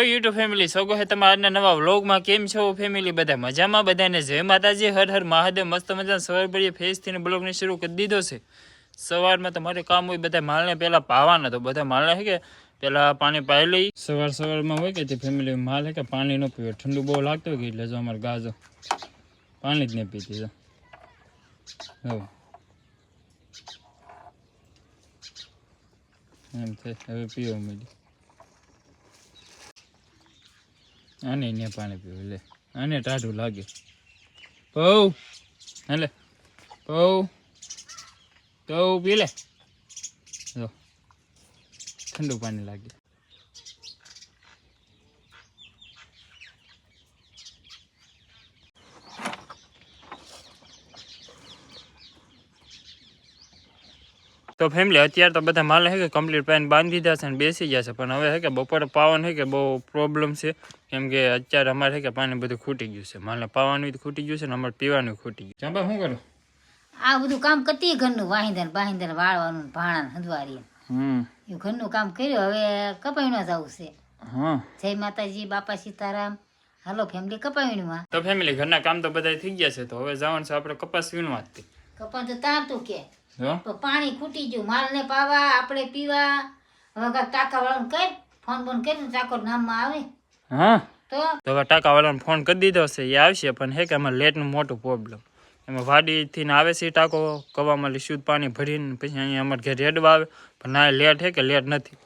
Hello YouTube family સ્વાગત છે તમારા નવા વ્લોગમાં કેમ છો ફેમિલી બધા મજામાં? બધાને જય માતાજી. હર હર મહાદેવ. મસ્ત મજા સવાર પડીએ ફેસથી બ્લોગને શરૂ કરી દીધો છે. સવારમાં તમારે કામ હોય, બધા માલને પહેલાં પાવાના. તો બધા માલને હે કે પહેલાં પાણી પાઈ લઈ. સવાર સવારમાં હોય કે તે ફેમિલી માલ હે કે પાણી ન પીવે. ઠંડુ બહુ લાગતું કે એટલે જો અમારે ગાજો પાણી જ નહીં પીતી જો હો. એમ થાય. હવે પીવા મળી આને ને પાણી પીવું, લે. આને ટાઢું લાગે. પૌ હાલે. પૌ તો પી લે. ઠંડુ પાણી લાગે. તો ફેમિલી અત્યારે તો બધા માલ હે કે કમ્પ્લીટ પાઈને બાંધી દીધા છે અને બેસી ગયા છે. પણ હવે છે કે બપોરે પાવાનું છે કે બહુ પ્રોબ્લેમ છે. કેમ કે અત્યારે અમારે છે કે પાણી બધું ખૂટી ગયું છે. માલને પાવાનું ખૂટી ગયું છે ને અમારે પીવાનું ખૂટી ગયું ચાંબા શું કરું? આ બધું કામ કરતી ઘરનું વાહિંદર બાહિંદર વાળવાનું ભાણા હંધવારી હમ. એ ઘરનું કામ કર્યું હવે કપાવીમાં જવું છે. હા. જય માતાજી બાપા સીતારામ. હાલો ફેમિલી કપાવીમાં તો ફેમિલી ઘરના કામ તો બધા થઈ ગયા છે. તો હવે જવાનું છે આપણે કપાસ વીણવા જ કપાસ કપા તો તારતું કે. જો તો પાણી ખૂટી ગયું. માલને પાવા આપણે પીવા. હવે કાંઈક ટાંકા વાળાને કર ફોન બોન કરીને ટાંકો નામમાં આવે. હા? તો? તો હવે ટાંકાવાળાને ફોન કરી દીધો છે એ આવશે પણ હે કે એમાં લેટનું મોટું પ્રોબ્લેમ એમાં વાડીથી ને આવે છે ટાંકો કવામાં શુદ્ધ પાણી ભરીને પછી અહીંયા અમારે ઘેર રેડવા આવે. પણ ના લેટ હે કે લેટ નથી?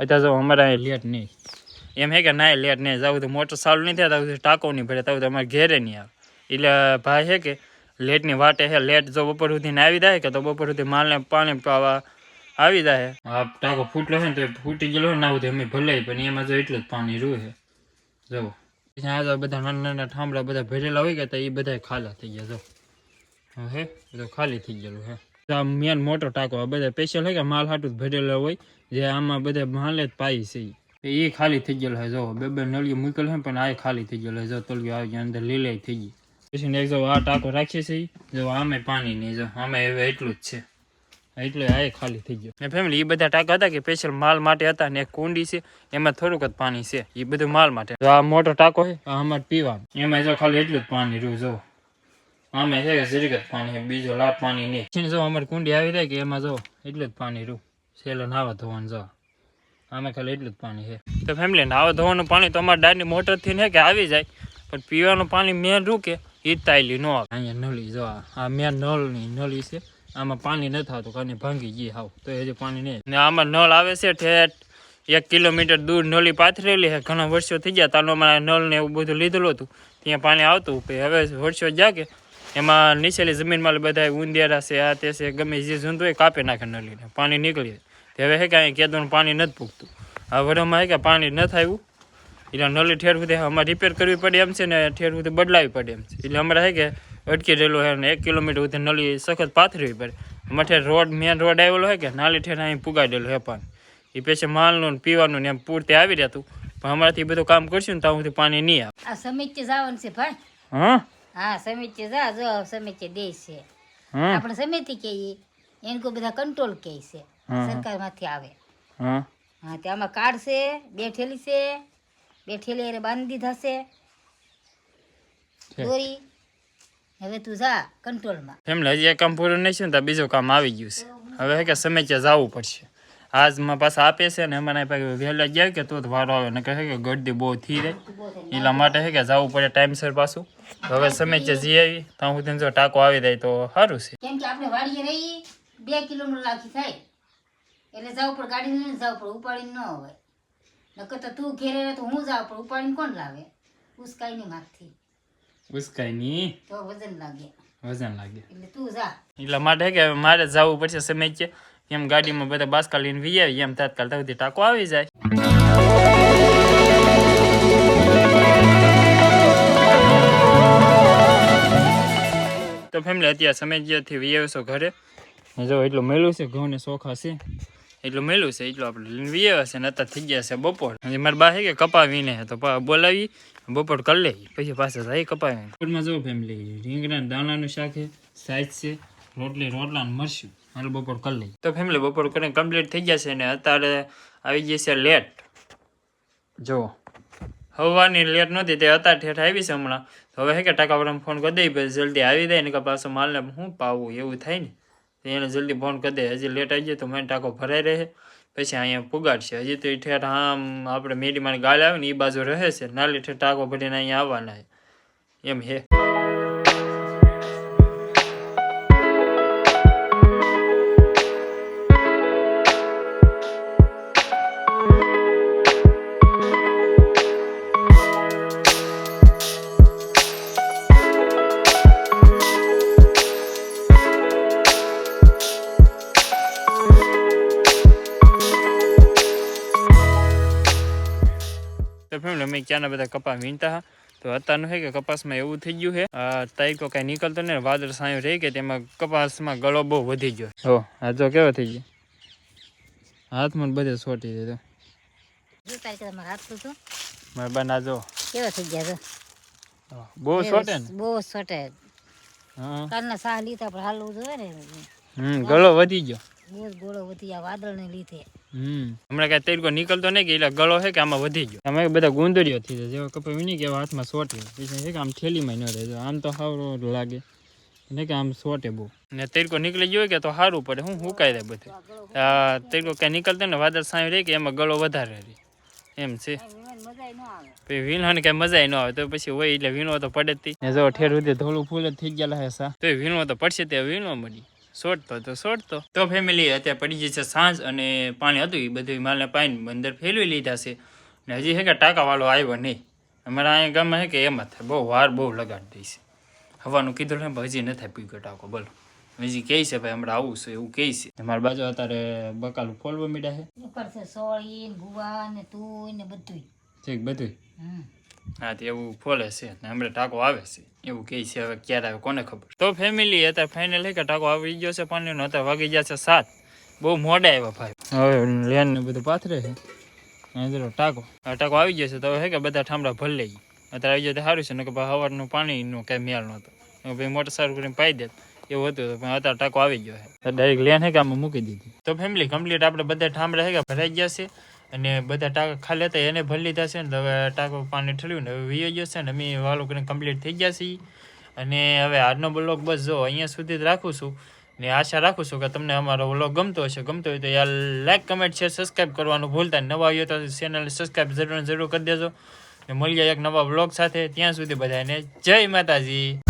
અત્યારે જો અમારે અહીંયા લેટ નહીં. એમ હે કે ના લેટ નહીં. જવું તો મોટર ચાલુ નહીં થાય તો ટાંકો નહીં ભરે તો અમારે ઘેરે નહીં આવે. એટલે ભાઈ છે કે લેટની વાટે છે લેટ જો બપોર સુધીને આવી જાય કે તો બપોર સુધી માલને પાણી પાવા આવી જાય. આ ટાંકો ફૂટલો છે ને તો એ ફૂટી ગયેલો હોય ને આવું તો અમે ભલે પણ એમાં જો એટલું જ પાણી રૂ છે જુઓ પછી આ તો બધા નાના નાના ઠામડા બધા ભરેલા હોય કે તો એ બધા ખાલા થઈ ગયા, જો. હા, હે? બધું ખાલી થઈ ગયેલું હે. આ મેન મોટો ટાંકો, આ બધા સ્પેશિયલ હોય કે માલ હાટું જ ભરેલા હોય, જે આમાં બધા માલ જ પાઈ છે ઈ. એ ખાલી થઈ ગયેલો છે જો. બે બે નળીઓ મૂકેલ છે પણ આ ખાલી થઈ ગયેલો છે જો. તળિયો આવી ગયા, અંદર લીલાઈ થઈ ગઈ. પછી ને જો આ ટાંકો રાખીએ છીએ. જો આમે પાણી નહીં જો, આમે હવે એટલું જ છે. એટલે આ ખાલી થઈ ગયો. ને ફેમિલી એ બધા ટાંકા હતા કે સ્પેશિયલ માલ માટે હતા ને એક કુંડી છે, એમાં થોડુંક જ પાણી છે. એ બધું માલ માટે. આ મોટો ટાંકો છે, આ અમારે પીવાનું. એમાં જો ખાલી એટલું જ પાણી રહ્યું, જો. આમે છે કે જરીક જ પાણી છે, બીજો લાભ પાણી નહીં. પછી જો અમારી કુંડી આવી જાય કે એમાં જો એટલું જ પાણી રહ્યું. સેલો નાવા ધોવાનું જો. આમે ખાલી એટલું જ પાણી છે. તો ફેમિલી નાવા ધોવાનું પાણી તો અમારા ડાયની મોટરથી ને કે આવી જાય. પણ પીવાનું પાણી મેન રૂકે એ તાયલી ન અહીંયા નળી જો, આ મેં નળની નળી છે, આમાં પાણી નથી આવતું કારણ ભાંગી ગઈ હાવ, તો હજી પાણી નહીં. ને આમાં નળ આવે છે એક કિલોમીટર દૂર નળી પાથરેલી છે, ઘણા વર્ષો થઈ ગયા તાનો અમારે નળ ને એવું બધું લીધેલું હતું, ત્યાં પાણી આવતું હવે વર્ષો જાગે એમાં નીચેલી જમીનમાં બધા ઉંદેરા છે, આ તે છે, ગમે જે જંતુ કાપી નાખે નળીને, પાણી નીકળી હવે હે કે અહીંયા કેદોનું પાણી નથી પૂગતું. આ વરમાં હે કે પાણી નથી આવ્યું એટલે નળી ઠેર સુધી અમારે રિપેર કરવી પડે એમ છે ને ઠેર સુધી બદલાવી પડે એમ છે. એટલે અમારે હે કે અટકી રહેલું હોય ને એક કિલોમીટર સુધી નળી સખત પાથરવી પડે. અમારે રોડ મેન રોડ આવેલો હોય કે નાલી ઠેર અહીં પુગાડેલું હે પાણી. એ પછી માલનું ને પીવાનું ને એમ પૂરતે આવી રહેતું. પણ અમારાથી બધું કામ કરશું ને ત્યાં સુધી પાણી નહીં આવે. આ સમિત્ય જવાનું છે ભાઈ. હા? હા સમિત્ય જા જો સમિત્ય દેશ છે. આપણે સમિતિ કહીએ એને કોઈ બધા કંટ્રોલ કહે છે. સરકારમાંથી આવે. હા. હા તે આમાં કાર્ડ છે બે ઠેલી છે. બે ઠેલી બાંધી દીધા છે. દોરી. હવે તું જા કંટ્રોલમાં. એમને હજી એક કામ પૂરું નહીં છે ને તો બીજું કામ આવી ગયું છે. હવે હે કે સમય જવું પડશે. આજમાં પાછા આપે છે ને એમાં પાસે વહેલા ગયા કે તો જ વારો આવે. ને કહે કે ગરદી બહુ થઈ જાય એટલા માટે છે કે જવું પડે ટાઈમસર પાછું. તો હવે સમય જઈ આવી. ત્યાં તેને જો ટાંકો આવી જાય તો સારું છે. કેમ કે આપણે વાડીએ રહી બે કિલોમીટર લાખી થાય. એટલે જવું પડે ગાડી લઈને જવું પડે ઉપાડીને ન હોય. નકર તો તું ઘેરે રહે તો હું જાઉં પણ ઉપાડીને કોણ લાવે? ઉસકાઈ ની માથથી. ઉસકાઈ ની તો વજન લાગે. વજન લાગે. એટલે તું જા. એટલે માટે કે મારે જવું પડશે સમય છે એમ ગાડીમાં બધા બાસકા લઈને વી આવી એમ તાત્કાલ ત્યાં ટાકો આવી જાય. તો ફેમિલી અત્યારે સમય જ્યાંથી વી આવ્યો છો ઘરે. જો એટલું મેલું છે ઘઉં ને ચોખા છે. એટલું મેલું છે એટલું આપણે લઈને વી આવ્યા છે ને અત્યારે થઈ ગયા છે બપોર. અને મારે બા છે કે કપાવીને તો બોલાવી બપોર કરી લઈ પછી પાછા થાય કપાવીને. બપોરમાં જો ફેમિલી રીંગણા દાણાનું શાક છે સાઈઝ છે રોટલી રોટલા ને મરશું હાલ બપોર કરી લઈ તો ફેમિલી બપોર કરીને કમ્પ્લીટ થઈ ગયા છે ને અત્યારે આવી ગઈ છે લેટ જુઓ હવાની લેટ નહોતી તે અત્યારે ઠેઠ આવી છે હમણાં. તો હવે હે કે ટાકાવાળાને ફોન કરી દઈ પછી જલ્દી આવી જાય ને કે પાછો માલને શું પાવું એવું થાય ને. એને જલ્દી ફોન કરી દે. હજી લેટ આવી જાય તો મને ટાંકો ભરાઈ રહે. પછી અહીંયા પુગાડશે. હજી તો એ ઠેઠ આમ આપણે મેડીમાં ગાળ આવે ને એ બાજુ રહે છે. નાલી ઠેઠ ટાંકો ભરીને અહીંયા આવવાના એમ હે. તો ફેમિલી અમે ક્યાંના બધા કપા વીણતા હા. તો અત્યારનું છે કે કપાસમાં એવું થઈ ગયું છે તારીખો કાંઈ નીકળતો ને વાદળ સાયું રહી કે તેમાં કપાસમાં ગળો બહુ વધી ગયો. હો આ જો કેવો થઈ ગયો. હાથમાં બધે છોટી દીધો. જો તારી કરતા મારા હાથ તો મારા બા ના જો. કેવા થઈ ગયા બહુ સોટે ને? બહુ સોટે. કાલના સાહ લીધા પણ હાલવું જોઈએ ને. હમ ગળો વધી ગયો. હમણાં કાંઈ તરીકો નીકળતો નહીં કે એટલે ગળો છે કે આમાં વધી ગયો. અમે બધા ગુંદરીઓ થઈ જાય. જેવા કપા વીણી કે હાથમાં સોટી. પછી કે આમ થેલીમાં ન રહે આમ તો સારો લાગે. ને કે આમ સોટે બહુ. ને તરીકો નીકળી ગયો કે તો સારું પડે. હું હુકાઈ જાય બધું. તરીકો કાંઈ નીકળતો ને વાદળ સાંઈ રહે કે એમાં ગળો વધારે રહે. એમ છે. મજા ન આવે પછી મજા ન આવે. તો પછી હોય એટલે વીણો તો પડે જ. જો ઠેર સુધી ધોળું ફૂલ જ થઈ ગયેલા હે સા. તો વીણો તો પડશે તે વીણો મળી. સોટતો તો સોટતો તો ફેમિલી અત્યારે પડી જશે સાંજ અને પાણી હતું એ બધું માલને પાણી અંદર ફેરવી લીધા છે. ને હજી હે કે ટાંકાવાળો આવ્યો નહીં. અમારા અહીંયા ગામમાં હે કે એમ જ થાય. બહુ વાર બહુ લગાડી દઈશ હવાનું કીધું ને હજી ન થાય પીગો ટાંકો બોલો. હજી કહે છે ભાઈ હમણાં આવું છે એવું કહે છે. મારા બાજુ અત્યારે બકાલું ફોલવા મીડા છે. ઉપર છે સોળી ગુવા ને તું ને બધું ઠીક બધું હમ. હા, તો એવું ફોલે છે ને હમણાં ટાંકો આવે છે. એવું કહે છે, હવે ક્યારે આવે, કોને ખબર? તો ફેમિલી અત્યારે ફાઇનલ કે ટાંકો આવી ગયો છે પાણીનો અત્યારે વાગી ગયા છે સાત. બહુ મોડા આવ્યા ભાઈ. હવે લેન ને બધું પાથરે છે. ટાકો. આ ટાંકો આવી ગયો છે, તો હે કે બધા ઠામડા ભરી લઈ અત્યારે આવી જાય તો સારું છે ને કે ભાઈ સવારનું નું કાંઈ મેળ નહોતો. ભાઈ મોટર સારું કરીને પાઈ દે એવું હતું પણ અત્યારે ટાંકો આવી ગયો છે. ડાયરેક્ટ લેન હે કે આમાં મૂકી દીધી. તો ફેમિલી કમ્પ્લીટ આપણે બધા ઠામડા હે કે ભરાઈ ગયા છે. અને બધા ટાંકા ખાલી હતા, એને ભરી લીધા છે ને હવે ટાંકો પાણી ઠળ્યું ને, હવે વીયો ગયો છે ને, અમે વાલો કરીને કમ્પ્લીટ થઈ ગયા છીએ. અને હવે આજનો બ્લોગ બસ જો અહીંયા સુધી જ રાખું છું. ને આશા રાખું છું કે તમને અમારો વ્લોગ ગમતો હશે. ગમતો હોય તો યાર લાઇક કમેન્ટ શેર સબસ્ક્રાઈબ કરવાનું ભૂલતા. નવા આવ્યો તો ચેનલ સબસ્ક્રાઈબ જરૂર જરૂર કરી દેજો. ને મળી જાય એક નવા વ્લોગ સાથે. ત્યાં સુધી બધાને જય માતાજી.